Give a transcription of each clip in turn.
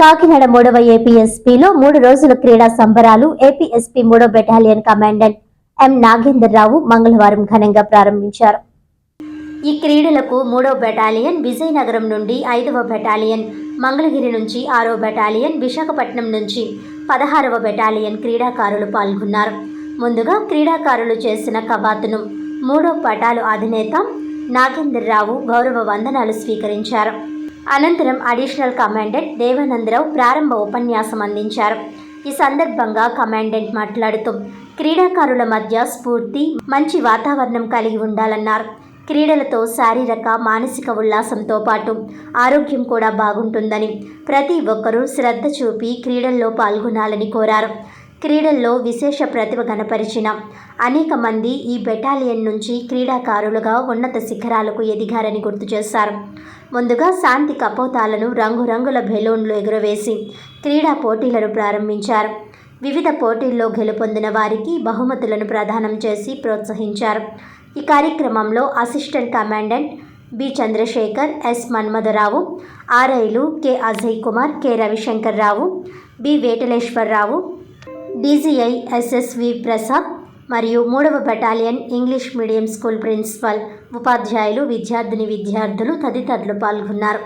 కాకినాడ మూడవ ఏపీఎస్పీలో మూడు రోజుల క్రీడా సంబరాలు ఏపీఎస్పీ మూడో battalion commandant M Nagender Rao మంగళవారం ఘనంగా ప్రారంభించారు. ఈ క్రీడలకు మూడో బెటాలియన్ విజయనగరం నుండి ఐదవ బెటాలియన్ మంగళగిరి నుంచి ఆరో బెటాలియన్ విశాఖపట్నం నుంచి పదహారవ బెటాలియన్ క్రీడాకారులు పాల్గొన్నారు. ముందుగా క్రీడాకారులు చేసిన కవాతును మూడో పటాలు అధినేత నాగేందర్ రావు గౌరవ వందనాలు స్వీకరించారు. అనంతరం అడిషనల్ కమాండెంట్ దేవానందరావు ప్రారంభ ఉపన్యాసం అందించారు. ఈ సందర్భంగా కమాండెంట్ మాట్లాడుతూ క్రీడాకారుల మధ్య స్ఫూర్తి మంచి వాతావరణం కలిగి ఉండాలన్నారు. క్రీడలతో శారీరక మానసిక ఉల్లాసంతో పాటు ఆరోగ్యం కూడా బాగుంటుందని ప్రతి ఒక్కరూ శ్రద్ధ చూపి క్రీడల్లో పాల్గొనాలని కోరారు. క్రీడల్లో విశేష ప్రతిభ కనపరిచిన అనేక మంది ఈ బెటాలియన్ నుంచి క్రీడాకారులుగా ఉన్నత శిఖరాలకు ఎదిగారని గుర్తు చేశారు ముందుగా శాంతి కపోతాలను రంగురంగుల బెలూన్లు ఎగురవేసి క్రీడా పోటీలను ప్రారంభించారు. వివిధ పోటీల్లో గెలుపొందిన వారికి బహుమతులను ప్రదానం చేసి ప్రోత్సహించారు. ఈ కార్యక్రమంలో assistant commandant B Chandrashekar S Manmadharao ఆర్ఐలు K Ajay Kumar K Ravishankar Rao B Vetaleswararao DGI SSV Prasad మరియు మూడవ battalion English medium school principal ఉపాధ్యాయులు విద్యార్థిని విద్యార్థులు తదితరులు పాల్గొన్నారు.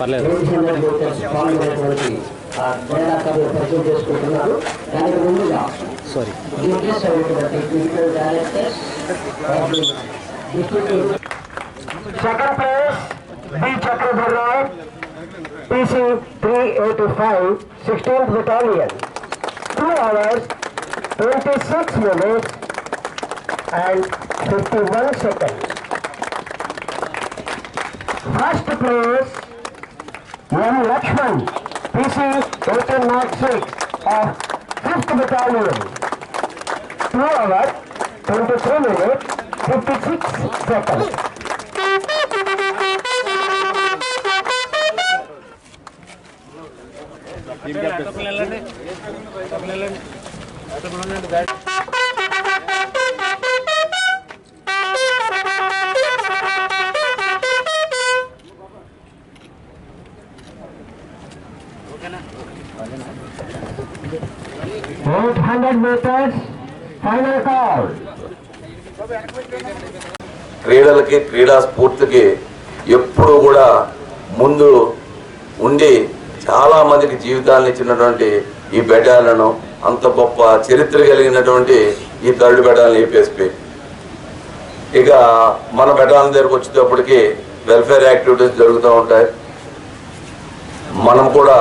పర్లేదు. Sorry second place B Chakradharrao PC EC 385, 16th Battalion. 2 hours, 26 minutes and 51 seconds. First place, M. Lakshman, PC eight nine six of 5th Battalion. 2 hours, 23 minutes, 56 seconds. Hundred meters final call క్రీడలకి క్రీడా స్ఫూర్తికి ఎప్పుడూ కూడా ముందు ఉండి చాలా మందికి జీవితాలను ఇచ్చినటువంటి ఈ బిడ్డలను అంత గొప్ప చరిత్ర కలిగినటువంటి ఈ థర్డ్ బిడ్డలను ఏపీఎస్పి. ఇక మన బిడ్డల దగ్గరకు వచ్చేటప్పటికి వెల్ఫేర్ యాక్టివిటీస్ జరుగుతూ ఉంటాయి. మనం కూడా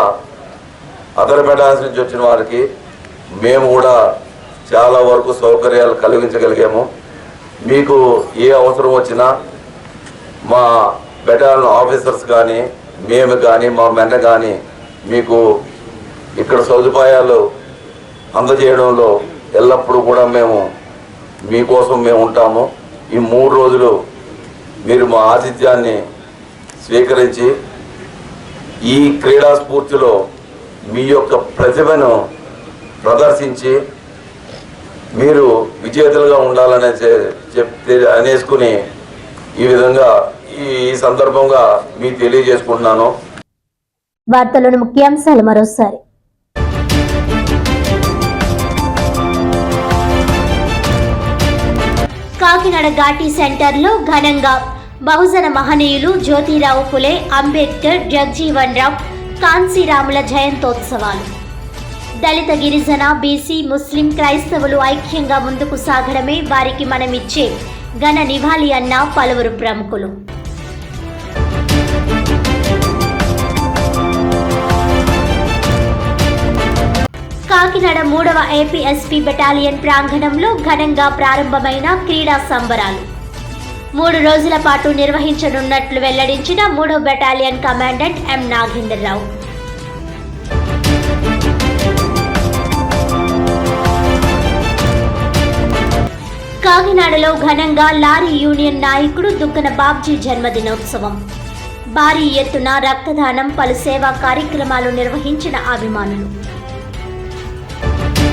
అదర్ బెటాలియన్స్ నుంచి వచ్చిన వారికి మేము కూడా చాలా వరకు సౌకర్యాలు కలిగించగలిగాము. మీకు ఏ అవసరం వచ్చినా మా బెటాలియన్ ఆఫీసర్స్ కానీ మేము కానీ మా మెంట కానీ మీకు ఇక్కడ సదుపాయాలు అందజేయడంలో ఎల్లప్పుడూ కూడా మేము మీకోసం మేము ఉంటాము. ఈ మూడు రోజులు మీరు మా ఆతిథ్యాన్ని స్వీకరించి ఈ క్రీడా స్ఫూర్తిలో మీ యొక్క ప్రతిభను ప్రదర్శించి మీరు విజేతలుగా ఉండాలనే చెప్తే అనేసుకుని ఈ విధంగా ఈ సందర్భంగా మీకు తెలియజేసుకుంటున్నాను. వార్తలను ముఖ్యాంశాలు మరోసారి. కాకినాడ ఘాటీ సెంటర్లో ఘనంగా బహుజన మహనీయులు జ్యోతిరావు ఫులే అంబేద్కర్ జగ్జీవన్ రావు కాన్సీరాముల జయంతోత్సవాలు. దళిత గిరిజన బీసీ ముస్లిం క్రైస్తవులు ఐక్యంగా ముందుకు సాగడమే వారికి మనమిచ్చే ఘన నివాళి అన్న పలువురు ప్రముఖులు. కాకినాడ మూడవ ఏపీఎస్పీ బెటాలియన్ ప్రాంగణంలో ఘనంగా ప్రారంభమైన క్రీడా సంబరాలు. మూడు రోజుల పాటు నిర్వహించనున్నట్లు వెల్లడించిన మూడో battalion commandant M Nagender Rao కాకినాడలో ఘనంగా లారీ యూనియన్ నాయకుడు దుక్కన బాబ్జీ జన్మదినోత్సవం. భారీ ఎత్తున రక్తదానం పలు సేవా కార్యక్రమాలు నిర్వహించిన అభిమానులు.